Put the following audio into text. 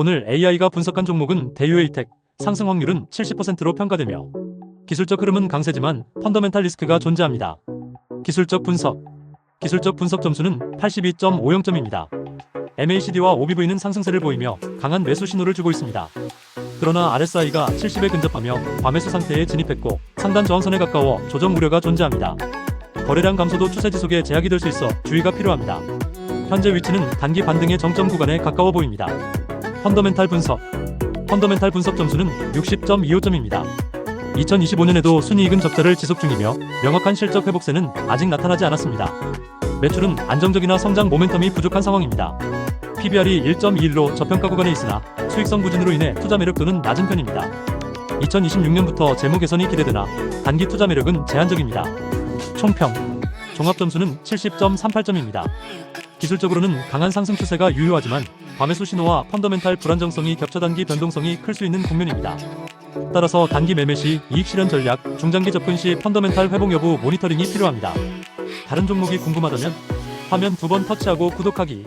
오늘 AI가 분석한 종목은 대유에이텍 상승 확률은 70%로 평가되며 기술적 흐름은 강세지만 펀더멘탈 리스크가 존재합니다. 기술적 분석 기술적 분석 점수는 82.50점입니다. MACD와 OBV는 상승세를 보이며 강한 매수 신호를 주고 있습니다. 그러나 RSI가 70에 근접하며 과매수 상태에 진입했고 상단 저항선에 가까워 조정 우려가 존재합니다. 거래량 감소도 추세 지속에 제약이 될 수 있어 주의가 필요합니다. 현재 위치는 단기 반등의 정점 구간에 가까워 보입니다. 펀더멘탈 분석 펀더멘탈 분석 점수는 60.25점입니다. 2025년에도 순이익은 적자를 지속 중이며 명확한 실적 회복세는 아직 나타나지 않았습니다. 매출은 안정적이나 성장 모멘텀이 부족한 상황입니다. PBR이 1.21로 저평가 구간에 있으나 수익성 부진으로 인해 투자 매력도는 낮은 편입니다. 2026년부터 재무 개선이 기대되나 단기 투자 매력은 제한적입니다. 총평 종합 점수는 70.38점입니다. 기술적으로는 강한 상승 추세가 유효하지만 과매수 신호와 펀더멘탈 불안정성이 겹쳐 단기 변동성이 클 수 있는 국면입니다. 따라서 단기 매매 시 이익 실현 전략, 중장기 접근 시 펀더멘탈 회복 여부 모니터링이 필요합니다. 다른 종목이 궁금하다면 화면 두 번 터치하고 구독하기.